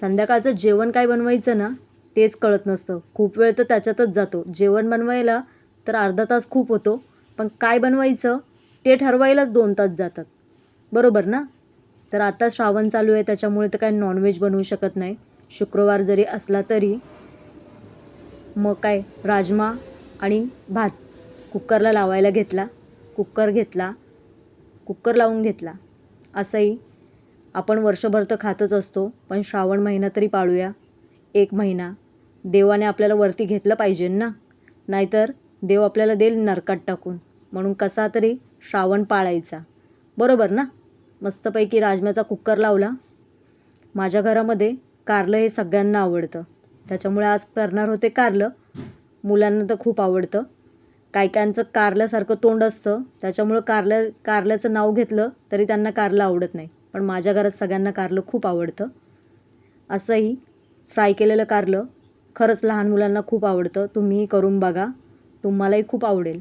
संध्याकाळचं जेवण काय बनवायचं ना तेच कळत नसतं. खूप वेळ तर त्याच्यातच जातो. जेवण बनवायला तर अर्धा तास खूप होतो. पण काय बनवायचं ते ठरवायलाच दोन तास जातात. बरोबर ना? तर आता श्रावण चालू आहे त्याच्यामुळे तर काय नॉनव्हेज बनवू शकत नाही. शुक्रवार जरी असला तरी मग काय राजमा आणि भात कुक्करला लावायला घेतला. कुक्कर घेतला. कुकर लावून घेतला. असंही आपण वर्षभर तर खातच असतो पण श्रावण महिना तरी पाळूया. एक महिना. देवाने आपल्याला वरती घेतलं पाहिजे ना? नाहीतर देव आपल्याला देईल नरकात टाकून. म्हणून कसा तरी श्रावण पाळायचा. बरोबर ना? मस्तपैकी राजम्याचा कुक्कर लावला. माझ्या घरामध्ये कारलं हे सगळ्यांना आवडतं. त्याच्यामुळे आज करणार होते कारलं. मुलांना तर खूप आवडतं. काही काहींचं कारल्यासारखं तोंड असतं. त्याच्यामुळं कारल्या कारल्याचं नाव घेतलं तरी त्यांना कारलं आवडत नाही. पण माझ्या घरात सगळ्यांना कारलं खूप आवडतं. असंही फ्राय केलेलं कारलं खरंच लहान मुलांना खूप आवडतं. तुम्हीही करून बघा. तुम्हालाही खूप आवडेल.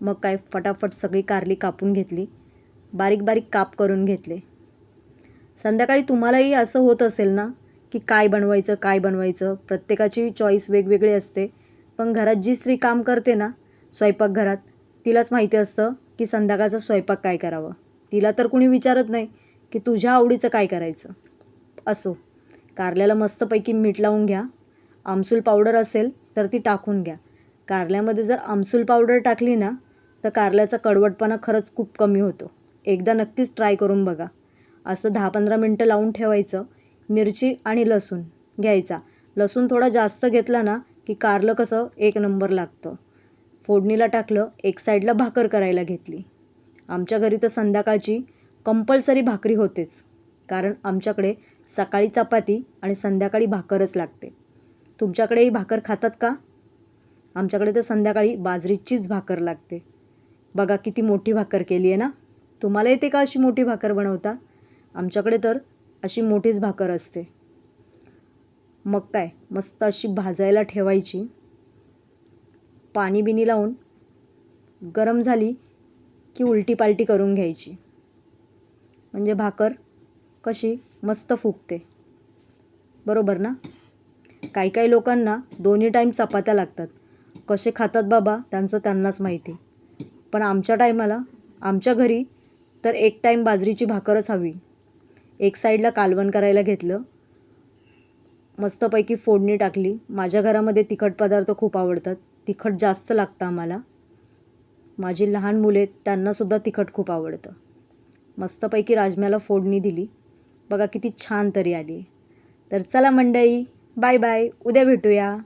मग काय फटाफट सगळी कारली कापून घेतली. बारीक बारीक काप करून घेतले. संध्याकाळी तुम्हालाही असं होत असेल ना की काय बनवायचं काय बनवायचं? प्रत्येकाची चॉईस वेगवेगळी असते. पण घरात जी स्त्री काम करते ना स्वयंपाकघरात तिलाच माहिती असतं की संध्याकाळचा स्वयंपाक काय करावं. तिला तर कुणी विचारत नाही. की तुझ्या आवडीचं काय करायचं? असो. कारल्याला मस्तपैकी मीठ लावून घ्या. आमसूल पावडर असेल तर ती टाकून घ्या. कारल्यामध्ये जर आमसूल पावडर टाकली ना तर कारल्याचा कडवटपणा खरंच खूप कमी होतो. एकदा नक्कीच ट्राय करून बघा. असं दहा पंधरा मिनटं लावून ठेवायचं. मिरची आणि लसूण घ्यायचा. लसूण थोडा जास्त घेतला ना की कारलं कसं एक नंबर लागतं. फोडणीला टाकलं एक साईडला भाकर करायला घेतली. आमच्या घरी तर संध्याकाळची कंपल्सरी भाकरी होतेच कारण आमच्याकडे सकाळी चपाती आणि संध्याकाळी भाकरच लागते. तुमच्याकडेही भाकर खातात का? आमच्याकडे तर संध्याकाळी बाजरीचीच भाकर लागते. बघा किती मोठी भाकर केली आहे ना? तुम्हाला येते का अशी मोठी भाकर बनवता? आमच्याकडे तर अशी मोठीच भाकर असते. मग काय मस्त अशी भाजायला ठेवायची. पाणी बिनी लावून गरम झाली की उलटी पालटी करून घ्यायची. म्हणजे भाकर कशी मस्त फुगते. बरोबर ना? काही काही लोकांना दोन्ही टाईम चपात्या लागतात. कसे खातात बाबा? त्यांचं त्यांनाच माहिती. पण आमच्या टायमाला आमच्या घरी तर एक टाईम बाजरीची भाकरच हवी. एक साईडला कालवण करायला घेतलं. मस्तपैकी फोडणी टाकली. माझ्या घरामध्ये तिखट पदार्थ खूप आवडतात. तिखट जास्त लागतं आम्हाला. माझी लहान मुले त्यांनासुद्धा तिखट खूप आवडतं. मस्तपैकी राजम्याला फोडणी दिली. बघा किती छान तरी आली. तर चला मंडई बाय बाय उद्या भेटूया.